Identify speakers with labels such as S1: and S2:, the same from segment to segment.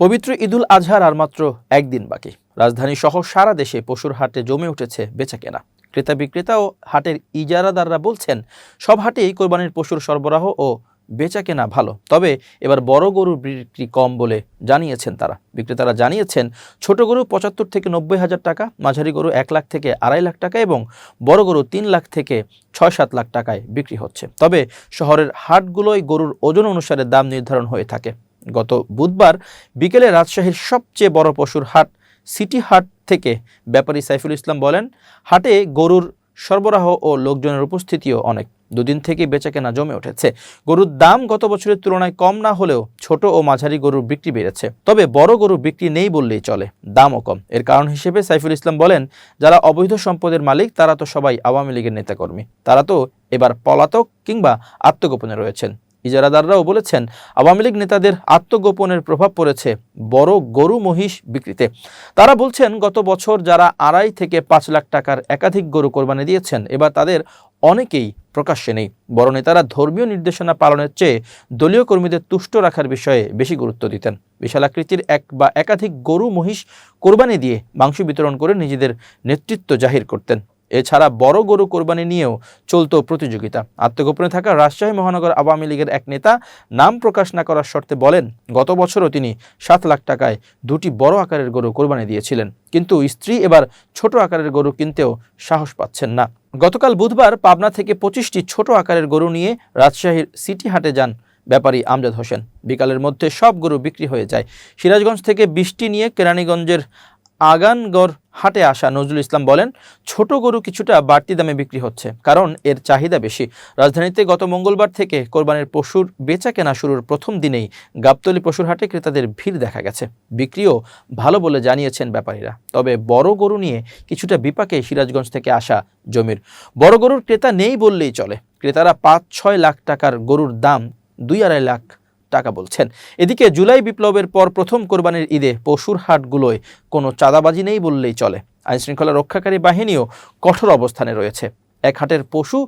S1: পবিত্র ঈদুল আজহার আর মাত্র একদিন বাকি। রাজধানী সহ সারা দেশে পশুর হাটে জমে উঠেছে বেচাকেনা। ক্রেতা বিক্রেতা ও হাটের ইজারাদাররা বলছেন, সব হাটেই কোরবানির পশুর সরবরাহ ও বেচাকেনা ভালো। তবে এবার বড় গরুর বিক্রি কম বলে জানিয়েছেন তারা। বিক্রেতারা জানিয়েছেন, ছোট গরু পঁচাত্তর থেকে নব্বই হাজার টাকা, মাঝারি গরু এক লাখ থেকে আড়াই লাখ টাকা এবং বড় গরু তিন লাখ থেকে ছয় সাত লাখ টাকায় বিক্রি হচ্ছে। তবে শহরের হাটগুলোয় গরুর ওজন অনুসারে দাম নির্ধারণ হয়ে থাকে। গত বুধবার বিকেলে রাজশাহীর সবচেয়ে বড় পশুর হাট, সিটি হাট থেকে ব্যাপারী সাইফুল ইসলাম বলেন, হাটে গরুর সরবরাহ ও লোকজনের উপস্থিতিও অনেক। দুদিন থেকে বেচাকেনা জমে উঠেছে। গরুর দাম গত বছরের তুলনায় কম না হলেও ছোট ও মাঝারি গরুর বিক্রি বেড়েছে। তবে বড় গরুর বিক্রি নেই বললেই চলে, দামও কম। এর কারণ হিসেবে সাইফুল ইসলাম বলেন, যারা অবৈধ সম্পদের মালিক, তারা তো সবাই আওয়ামী লীগের নেতাকর্মী। তারা তো এবার পলাতক কিংবা আত্মগোপনে রয়েছেন। ইজারাদাররাও বলেছেন, আওয়ামী লীগ নেতাদের আত্মগোপনের প্রভাব পড়েছে বড় গরু মহিষ বিক্রিতে। তারা বলছেন, গত বছর যারা আড়াই থেকে পাঁচ লাখ টাকার একাধিক গরু কোরবানি দিয়েছেন, এবার তাদের অনেকেই প্রকাশ্যে নেই। বড় নেতারা ধর্মীয় নির্দেশনা পালনের চেয়ে দলীয় কর্মীদের তুষ্ট রাখার বিষয়ে বেশি গুরুত্ব দিতেন। বিশাল আকৃতির এক বা একাধিক গরু মহিষ কোরবানি দিয়ে মাংস বিতরণ করে নিজেদের নেতৃত্ব জাহির করতেন। এছাড়া বড় গরু কোরবানি নিয়েও চলত প্রতিযোগিতা। আত্মগোপনে থাকা রাজশাহী মহানগর আওয়ামী লীগের এক নেতা নাম প্রকাশ না করার শর্তে বলেন, গত বছরও তিনি সাত লাখ টাকায় দুটি বড় আকারের গরু কোরবানি দিয়েছিলেন। কিন্তু স্ত্রী এবার ছোট আকারের গরু কিনতেও সাহস পাচ্ছেন না। গতকাল বুধবার পাবনা থেকে পঁচিশটি ছোট আকারের গরু নিয়ে রাজশাহীর সিটি হাটে যান ব্যাপারী আমজাদ হোসেন। বিকালের মধ্যে সব গরু বিক্রি হয়ে যায়। সিরাজগঞ্জ থেকে বৃষ্টি নিয়ে কেরানীগঞ্জের আগানগড় হাটে আসা নজরুল ইসলাম বলেন, ছোট গরু কিছুটা বাড়তি দামে বিক্রি হচ্ছে, কারণ এর চাহিদা বেশি। রাজধানীতে গত মঙ্গলবার থেকে কোরবানির পশুর বেচা কেনা শুরুর প্রথম দিনেই গাবতলী পশুর হাটে ক্রেতাদের ভিড় দেখা গেছে। বিক্রিও ভালো বলে জানিয়েছেন ব্যাপারীরা। তবে বড় গরু নিয়ে কিছুটা বিপাকে সিরাজগঞ্জ থেকে আসা জমির। বড় গরুর ক্রেতা নেই বললেই চলে। ক্রেতারা পাঁচ ছয় লাখ টাকার গরুর দাম দুই আড়াই লাখ টাকা বলছেন। এদিকে জুলাই বিপ্লবের পর প্রথম কোরবানির ঈদে পশুর হাটগুলোয় কোনো চাঁদাবাজি নেই বললেই চলে। আইনশৃঙ্খলা রক্ষাকারী বাহিনীও কঠোর অবস্থানে রয়েছে। এক হাটের পশু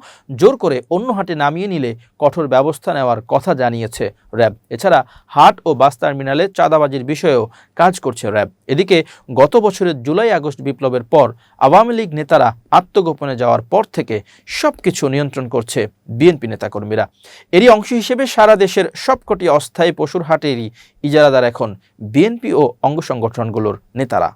S1: জোর করে অন্য হাটে নামিয়ে নিলে কঠোর ব্যবস্থা নেওয়ার কথা জানিয়েছে র্যাব। এছাড়া হাট ও বাস টার্মিনালে চাঁদাবাজির বিষয়েও কাজ করছে র্যাব। এদিকে গত বছরের জুলাই, আগস্ট বিপ্লবের পর আওয়ামী লীগ নেতারা আত্মগোপনে যাওয়ার পর থেকে সব কিছু নিয়ন্ত্রণ করছে বিএনপি নেতাকর্মীরা। এরই অংশ হিসেবে সারা দেশের সবকটি অস্থায়ী পশুর হাটেরই ইজারাদার এখন বিএনপি ও অঙ্গ সংগঠনগুলোর নেতারা।